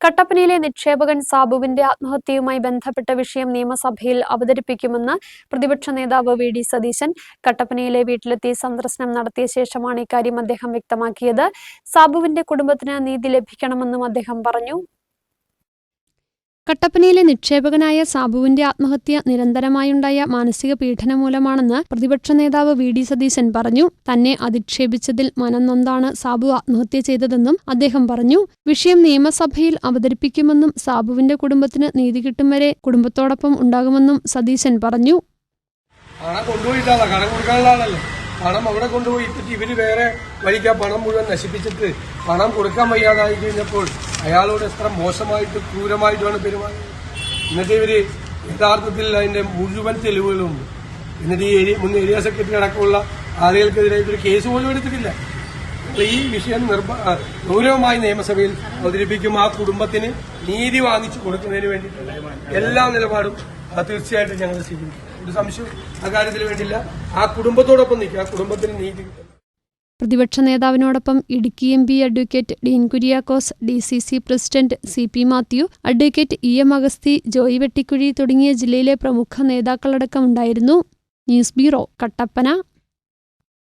കട്ടപ്പനയിലെ നിക്ഷേപകൻ സാബുവിന്റെ ആത്മഹത്യയുമായി ബന്ധപ്പെട്ട വിഷയം നിയമസഭയിൽ അവതരിപ്പിക്കുമെന്ന് പ്രതിപക്ഷ നേതാവ് വി ഡി സതീശൻ കട്ടപ്പനയിലെ വീട്ടിലെത്തി സന്ദർശനം നടത്തിയ ശേഷമാണ് ഇക്കാര്യം അദ്ദേഹം വ്യക്തമാക്കിയത്. സാബുവിന്റെ കുടുംബത്തിന് നീതി ലഭിക്കണമെന്നും അദ്ദേഹം പറഞ്ഞു. കട്ടപ്പനയിലെ നിക്ഷേപകനായ സാബുവിന്റെ ആത്മഹത്യ നിരന്തരമായുണ്ടായ മാനസിക പീഡനം മൂലമാണെന്ന് പ്രതിപക്ഷ നേതാവ് വി ഡി സതീശൻ പറഞ്ഞു. തന്നെ അധിക്ഷേപിച്ചതിൽ മനം നൊന്താണ് സാബു ആത്മഹത്യ ചെയ്തതെന്നും അദ്ദേഹം പറഞ്ഞു. വിഷയം നിയമസഭയിൽ അവതരിപ്പിക്കുമെന്നും സാബുവിന്റെ കുടുംബത്തിന് നീതി കിട്ടും വരെ കുടുംബത്തോടൊപ്പം ഉണ്ടാകുമെന്നും സതീശൻ പറഞ്ഞു. പണം അവിടെ കൊണ്ടുപോയി ഇട്ടിട്ട് ഇവർ വേറെ വഴിക്ക് ആ പണം മുഴുവൻ നശിപ്പിച്ചിട്ട് പണം കൊടുക്കാൻ വയ്യാതായി കഴിഞ്ഞപ്പോൾ അയാളോട് എത്ര മോശമായിട്ട് ക്രൂരമായിട്ടുമാണ് പെരുമാറിയത്. എന്നിട്ട് ഇവർ യഥാർത്ഥത്തിൽ അതിന്റെ മുഴുവൻ തെളിവുകളുണ്ട് എന്നിട്ട് ഈ ഏരിയ മുൻ ഏരിയ സെക്രട്ടറി അടക്കമുള്ള ആളുകൾക്കെതിരെ ഒരു കേസ് പോലും എടുത്തിട്ടില്ല. ഈ വിഷയം നിർബ ഗൗരവമായി നിയമസഭയിൽ അവതരിപ്പിക്കും ആ കുടുംബത്തിന് നീതി വാങ്ങിച്ചു കൊടുക്കുന്നതിന് വേണ്ടിയിട്ടുള്ള എല്ലാ നിലപാടും തീർച്ചയായിട്ടും ഞങ്ങൾ സ്വീകരിക്കും. ഒരു സംശയം കാര്യത്തിൽ വേണ്ടില്ല. ആ കുടുംബത്തോടൊപ്പം നിൽക്കുക. ആ കുടുംബത്തിന് നീതി. പ്രതിപക്ഷ നേതാവിനോടൊപ്പം Idukki M P advocate Dean Kuriakose D C C president C P Mathew advocate E M Augusty Joy Vettikuzhy തുടങ്ങിയ ജില്ലയിലെ പ്രമുഖ നേതാക്കളടക്കം ഉണ്ടായിരുന്നു. News bureau Kattappana.